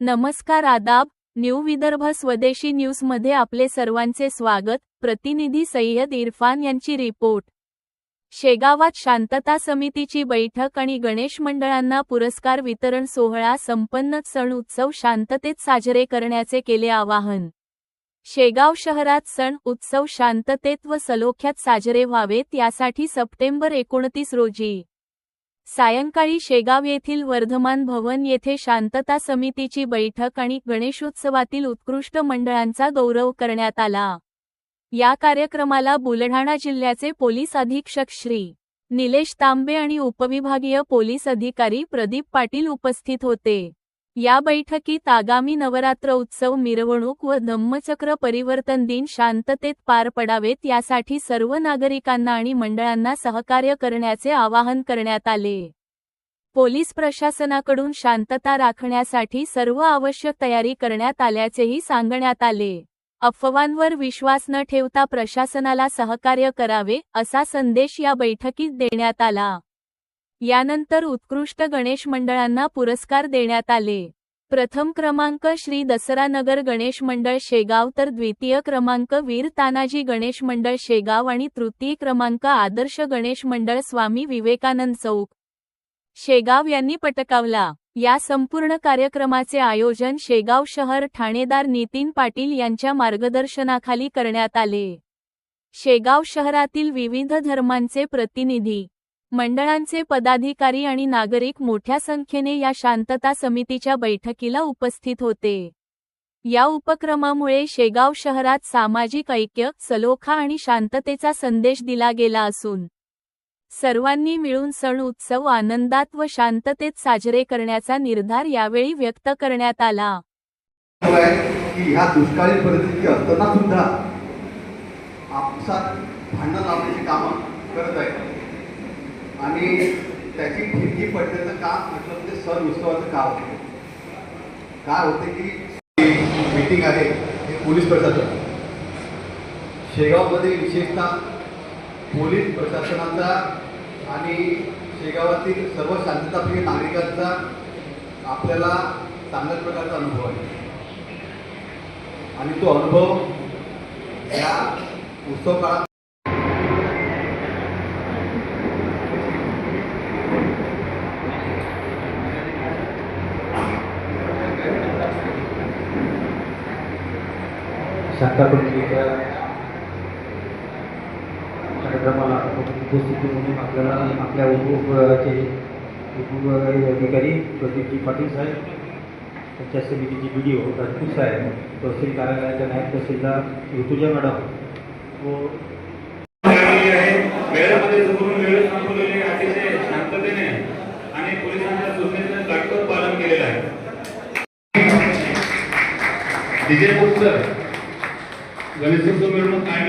नमस्कार आदाब न्यू विदर्भ स्वदेशी न्यूजमध्ये आपले सर्वांचे स्वागत. प्रतिनिधी सय्यद इरफान यांची रिपोर्ट. शेगावात शांतता समितीची बैठक आणि गणेश मंडळांना पुरस्कार वितरण सोहळा संपन्न सण उत्सव शांततेत साजरे करण्याचे केले आवाहन. शेगाव शहरात सण उत्सव शांततेत व सलोख्यात साजरे व्हावेत यासाठी सप्टेंबर एकोणतीस रोजी. सायंकाळी शेगाव येथील वर्धमान भवन येथे शांतता समितीची बैठक आणि गणेशोत्सवातील उत्कृष्ट मंडळांचा गौरव करण्यात आला. या कार्यक्रमाला बुलढाणा जिल्ह्याचे पोलीस अधीक्षक श्री. निलेश तांबे आणि उपविभागीय पोलीस अधिकारी प्रदीप पाटील उपस्थित होते. या बैठकीत आगामी नवरात्र उत्सव मिरवणूक व धम्मचक्र परिवर्तन दिन शांततेत पार पडावेत यासाठी सर्व नागरिकांना आणि मंडळांना सहकार्य करण्याचे आवाहन करण्यात आले. पोलीस प्रशासनाकडून शांतता राखण्यासाठी सर्व आवश्यक तयारी करण्यात आल्याचेही सांगण्यात आले. अफवांवर विश्वास न ठेवता प्रशासनाला सहकार्य करावे असा संदेश या बैठकीत देण्यात आला. यानंतर उत्कृष्ट गणेश मंडळांना पुरस्कार देण्यात आले. प्रथम क्रमांक श्री दसरा नगर गणेश मंडळ शेगाव तर द्वितीय क्रमांक वीर तानाजी गणेश मंडळ शेगाव आणि तृतीय क्रमांक आदर्श गणेश मंडळ स्वामी विवेकानंद चौक. शेगाव यांनी पटकावला. या संपूर्ण कार्यक्रमाचे आयोजन शेगाव शहर ठाणेदार नितीन पाटील यांच्या मार्गदर्शनाखाली करण्यात आले. शेगाव शहरातील विविध धर्मांचे प्रतिनिधी मंडळांचे पदाधिकारी आणि नागरिक मोठ्या संख्येने या शांतता समितीच्या बैठकीला उपस्थित होते. या उपक्रमामुळे शेगाव शहरात सामाजिक ऐक्य सलोखा आणि शांततेचा संदेश दिला गेला असून सर्वांनी मिळून सण उत्सव आनंदात व शांततेत साजरे करण्याचा निर्धार यावेळी व्यक्त करण्यात आला. की ह्या दुष्काळी परिस्थिती असताना सुद्धा आपसात भांडण लावण्याची कामं करत आहे आणि त्याची ठिणगी पडण्याचं काम म्हटलं म्हणजे सण उत्सवाचं काम होते? काय होते की मीटिंग आहे हे पोलीस प्रशासन. शेगावमध्ये विशेषतः पोलीस प्रशासनाचा आणि शेगावातील सर्व शांतताप्रिय नागरिकांचा आपल्याला चांगल्या प्रकारचा अनुभव आहे. आणि तो अनुभव या उत्सव काळात शांतापतीच्या कार्यक्रमाला उपस्थिती म्हणून आपल्याला आपल्या उपचे उपविभागीय अधिकारी प्रदीपजी पाटील साहेब त्यांच्या समितीचे बी डी ओ राजपूत साहेब तहसील कार्यालयाच्या नायब तहसीलदार ऋतुजा मॅडम. हो. व आहे. वेळेमध्ये संपूर्ण वेळ संपवलेली अतिशय शांततेने आणि पोलिसांच्या पालन केलेलं आहे. జనశబ్దం ఆయన